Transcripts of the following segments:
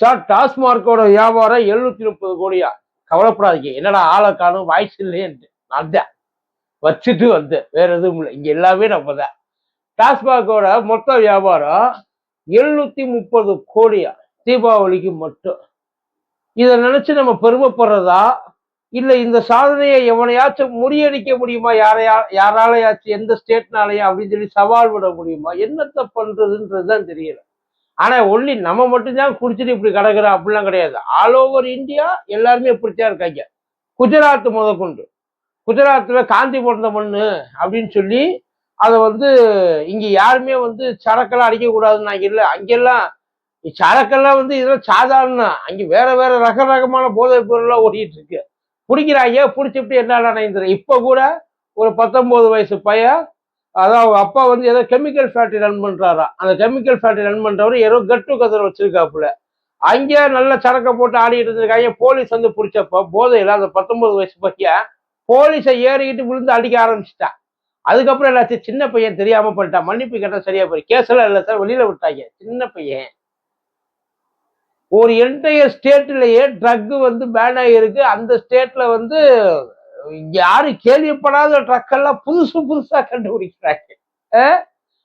Sir டாஸ்மார்க்கோட வியாபாரம் எழுநூத்தி முப்பது கோடியா? கவலைப்படாதீங்க. என்னடா ஆளை காணும்? வாய்ஸ் இல்லையேன்ட்டு நான் தான். வச்சுட்டு வந்தேன் வேற எதுவும் இல்லை. இங்க எல்லாமே நம்ம தான் டாஸ்மார்க்கோட மொத்த வியாபாரம் எழுநூத்தி முப்பது கோடியா? தீபாவளிக்கு மட்டும். இதை நினைச்சு நம்ம பெருமைப்படுறதா? இல்லை இந்த சாதனையை எவனையாச்சும் முறியடிக்க முடியுமா? யாரையா யாராலையாச்சும் எந்த ஸ்டேட்னாலையா அப்படின்னு சொல்லி சவால் விட முடியுமா? என்னத்தை பண்றதுன்றதுதான் தெரியல. ஆனால் ஒன்லி நம்ம மட்டும்தான் குடிச்சிட்டு இப்படி கிடக்குறோம் அப்படிலாம் கிடையாது. ஆல் ஓவர் இந்தியா எல்லாருமே இப்படித்தான் இருக்காங்க. குஜராத் முதற்கொண்டு. குஜராத்தில் காந்தி பிறந்த மண்ணு அப்படின்னு சொல்லி அதை வந்து இங்கே யாருமே வந்து சரக்கெல்லாம் அடிக்கக்கூடாதுன்னு இல்லை. அங்கெல்லாம் சரக்கெல்லாம் வந்து இதெல்லாம் சாதாரண அங்கே வேற வேற ரக ரகமான போதைப் பொருள்லாம் ஓடிட்டு இருக்கு. பிடிக்கிறாங்க பிடிச்சிட்டு என்ன நினைந்துரு இப்போ கூட ஒரு பத்தொன்பது வயசு பையன் அதான் அவங்க அப்பா வந்து ஏதோ கெமிக்கல் ஃபேக்டரி ரன் பண்றாரா. அந்த கெமிக்கல் ஃபேக்டரி ரன் பண்ணுறவர் ஏதோ கட்டு கதிர வச்சிருக்காப்புல. அங்கே நல்ல சரக்கை போட்டு ஆடிட்டு இருந்திருக்காங்க. போலீஸ் வந்து பிடிச்சப்ப போதையில அந்த பத்தொன்பது வயசு பையன் போலீஸை ஏறிக்கிட்டு விழுந்து அடிக்க ஆரம்பிச்சிட்டான் அதுக்கப்புறம் எல்லாத்தையும் சின்ன பையன் தெரியாம பண்ணிட்டான். மன்னிப்பு கேட்டா சரியா போய் கேஸ் எல்லாம் இல்லை சார் வெளியில விட்டாங்க. சின்ன பையன். ஒரு என்டையர் ஸ்டேட்லயே ட்ரக் வந்து பேன் ஆகியிருக்கு அந்த ஸ்டேட்ல வந்து யாரும் கேள்விப்படாத ட்ரக் எல்லாம் புதுசு புதுசா கண்டுபிடிக்கிறாங்க.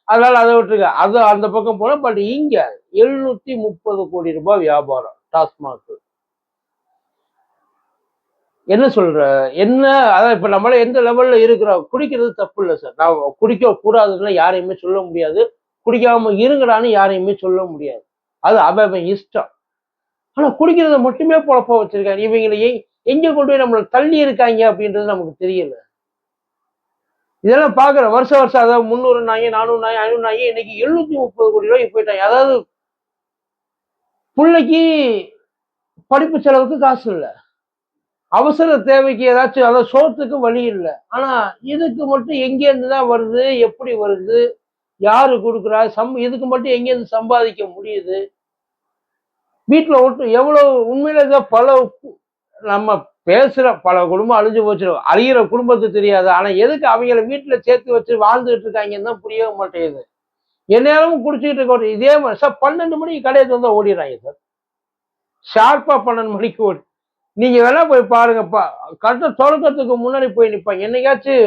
அதனால அதை விட்டுருங்க. அது அந்த பக்கம் போல பட் இங்க எழுநூத்தி முப்பது கோடி ரூபாய் வியாபாரம் டாஸ்மாக். என்ன சொல்ற? என்ன? அதான் இப்ப நம்மள எந்த லெவல்ல இருக்கிறோம்? குடிக்கிறது தப்பு இல்லை சார் நான் குடிக்க கூடாதுன்னு யாரையுமே சொல்ல முடியாது. குடிக்காம இருங்கடான்னு யாரையுமே சொல்ல முடியாது. அது அவன் இஷ்டம். ஆனா குடிக்கிறத மட்டுமே பொழப்ப வச்சிருக்காங்க. இவங்களையே எங்க கொண்டு போய் நம்மளை தள்ளி இருக்காங்க அப்படின்றது நமக்கு தெரியல. இதெல்லாம் பாக்குற வருஷம் வருஷம் அதாவது முந்நூறு நாய் நானூறு நாய் ஐநூறு நாய் இன்னைக்கு எழுநூத்தி முப்பது கோடி ரூபாய்க்கு போயிட்டாங்க. அதாவது பிள்ளைக்கு படிப்பு செலவுக்கு காசு இல்லை. அவசர தேவைக்கு ஏதாச்சும் அதாவது சோத்துக்கு வழி இல்லை. ஆனா இதுக்கு மட்டும் எங்கேருந்து தான் வருது எப்படி வருது யாரு கொடுக்குறா சம் இதுக்கு மட்டும் எங்கேருந்து சம்பாதிக்க முடியுது? வீட்டில் ஒட்டு எவ்வளவு உண்மையில தான் பல நம்ம பேசுகிற பல குடும்பம் அழிஞ்சு போச்சிடும் அழிகிற குடும்பத்துக்கு தெரியாது. ஆனால் எதுக்கு அவங்கள வீட்டில் சேர்த்து வச்சு வாழ்ந்துகிட்டு இருக்காங்கன்னு தான் புரியவே மாட்டேங்குது. எந்நேரமும் குடிச்சிக்கிட்டு இருக்க இதே மாதிரி சார் பன்னெண்டு மணிக்கு கடையை தந்தால் ஓடிடுறாங்க சார். ஷார்ப்பா பன்னெண்டு மணிக்கு ஓடி. நீங்கள் வேணா போய் பாருங்கப்பா கட்ட தொடக்கத்துக்கு முன்னாடி போய் நிற்பாங்க என்னைக்காச்சும்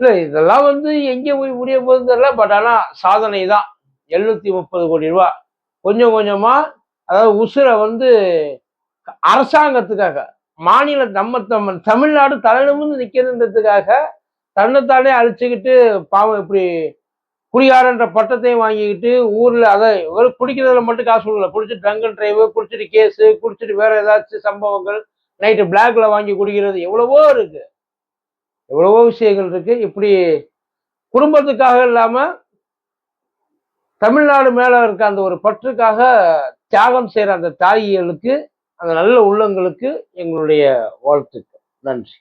இல்லை இதெல்லாம் வந்து எங்கே போய் முடிய போகுது தெரியல பட் ஆனால் சாதனை தான். எழுநூத்தி முப்பது கோடி ரூபா. கொஞ்சம் கொஞ்சமாக அதாவது உசுரை வந்து அரசாங்கத்துக்காக மாநில நம்ம நம்ம தமிழ்நாடு தலைநிமிர்ந்து நிற்கிறதுன்றதுக்காக தன்னைத்தானே அழிச்சுக்கிட்டு பாவம் இப்படி குடியாரன்ற பட்டத்தையும் வாங்கிக்கிட்டு ஊரில் அதை ஒரு குடிக்கிறதுல மட்டும் காசு கொடுக்கல. குடிச்சிட்டு ட்ரங்க் அண்ட் டிரைவு குடிச்சிட்டு கேஸு குடிச்சிட்டு வேற ஏதாச்சும் சம்பவங்கள் நைட்டு பிளாக்ல வாங்கி குடிக்கிறது எவ்வளவோ இருக்கு. எவ்வளவோ விஷயங்கள் இருக்கு. இப்படி குடும்பத்துக்காக இல்லாம தமிழ்நாடு மேல இருக்க அந்த ஒரு பற்றுக்காக தியாகம் செய்யற அந்த தாயிகளுக்கு அந்த நல்ல உள்ளங்களுக்கு எங்களுடைய வாழ்த்துக்கள். நன்றி.